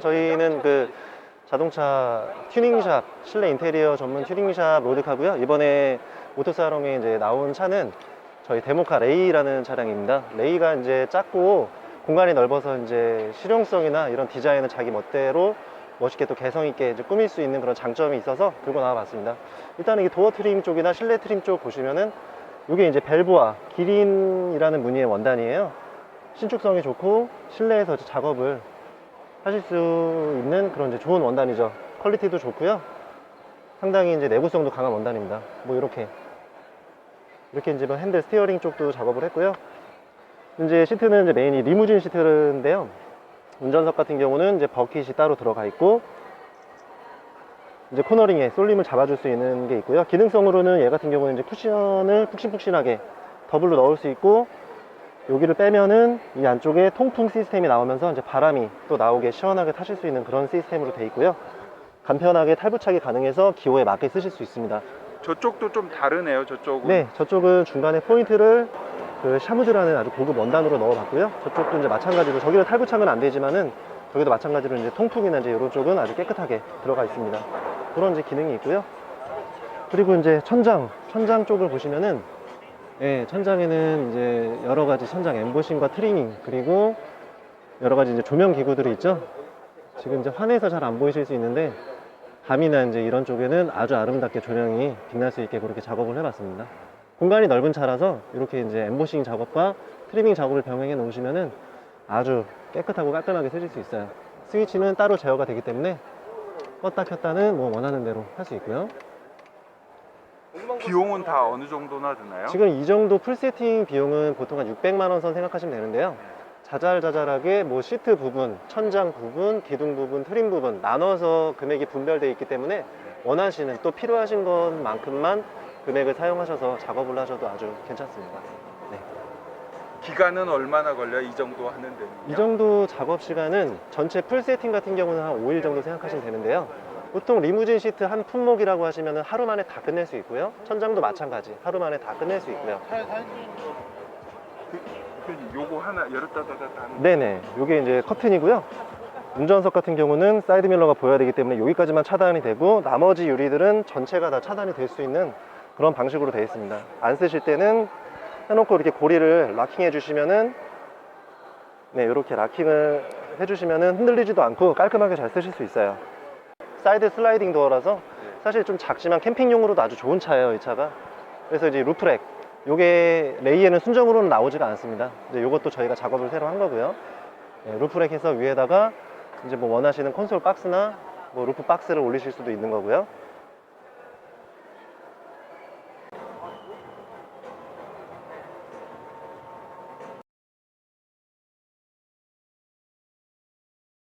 저희는 그 자동차 튜닝샵, 실내 인테리어 전문 튜닝샵 로드카고요. 이번에 오토사롱에 이제 나온 차는 저희 데모카 레이라는 차량입니다. 레이가 이제 작고 공간이 넓어서 이제 실용성이나 이런 디자인을 자기 멋대로 멋있게 또 개성 있게 꾸밀 수 있는 그런 장점이 있어서 들고 나와봤습니다. 일단은 이 도어 트림 쪽이나 실내 트림 쪽 보시면은 이게 이제 벨브와 기린이라는 무늬의 원단이에요. 신축성이 좋고 실내에서 작업을 하실 수 있는 그런 이제 좋은 원단이죠. 퀄리티도 좋고요. 상당히 이제 내구성도 강한 원단입니다. 뭐 이렇게 이렇게 이제 뭐 핸들 스티어링 쪽도 작업을 했고요. 이제 시트는 이제 메인이 리무진 시트인데요. 운전석 같은 경우는 이제 버킷이 따로 들어가 있고 이제 코너링에 쏠림을 잡아줄 수 있는 게 있고요. 기능성으로는 얘 같은 경우는 이제 쿠션을 푹신푹신하게 더블로 넣을 수 있고 여기를 빼면은 이 안쪽에 통풍 시스템이 나오면서 이제 바람이 또 나오게 시원하게 타실 수 있는 그런 시스템으로 되어 있고요. 간편하게 탈부착이 가능해서 기호에 맞게 쓰실 수 있습니다. 저쪽도 좀 다르네요. 저쪽은. 네, 저쪽은 중간에 포인트를 그 샤무드라는 아주 고급 원단으로 넣어봤고요. 저쪽도 이제 마찬가지로 저기는 탈부착은 안 되지만은 저기도 마찬가지로 이제 통풍이나 이제 이런 쪽은 아주 깨끗하게 들어가 있습니다. 그런 이제 기능이 있고요. 그리고 이제 천장, 천장 쪽을 보시면은 예, 천장에는 이제 여러 가지 천장 엠보싱과 트리밍 그리고 여러 가지 이제 조명 기구들이 있죠. 지금 이제 환해서 잘 안 보이실 수 있는데 밤이나 이제 이런 쪽에는 아주 아름답게 조명이 빛날 수 있게 그렇게 작업을 해봤습니다. 공간이 넓은 차라서 이렇게 이제 엠보싱 작업과 트리밍 작업을 병행해 놓으시면은 아주 깨끗하고 깔끔하게 쓰실 수 있어요. 스위치는 따로 제어가 되기 때문에 껐다 켰다는 뭐 원하는 대로 할 수 있고요. 비용은 다 어느 정도나 드나요? 지금 이 정도 풀 세팅 비용은 보통 한 600만 원 선 생각하시면 되는데요. 자잘자잘하게 뭐 시트 부분, 천장 부분, 기둥 부분, 트림 부분 나눠서 금액이 분별되어 있기 때문에 원하시는 또 필요하신 것만큼만 금액을 사용하셔서 작업을 하셔도 아주 괜찮습니다. 기간은 얼마나 걸려? 이 정도 하는데. 이 정도 작업 시간은 전체 풀 세팅 같은 경우는 한 5일 정도 생각하시면 되는데요. 보통 리무진 시트 한 품목이라고 하시면 하루 만에 다 끝낼 수 있고요. 천장도 마찬가지 하루 만에 다 끝낼 수 있고요. 그 요거 하나 열었다 닫았다 하는. 네네. 요게 이제 커튼이고요. 운전석 같은 경우는 사이드 밀러가 보여야 되기 때문에 여기까지만 차단이 되고 나머지 유리들은 전체가 다 차단이 될 수 있는 그런 방식으로 되어 있습니다. 안 쓰실 때는 해놓고 이렇게 고리를 락킹 해 주시면은 네, 이렇게 락킹을 해주시면은 흔들리지도 않고 깔끔하게 잘 쓰실 수 있어요. 사이드 슬라이딩 도어라서 사실 좀 작지만 캠핑용으로도 아주 좋은 차예요, 이 차가. 그래서 이제 루프렉. 요게 레이에는 순정으로는 나오지가 않습니다. 이제 요것도 저희가 작업을 새로 한 거고요. 네, 루프렉 해서 위에다가 이제 뭐 원하시는 콘솔 박스나 뭐 루프 박스를 올리실 수도 있는 거고요.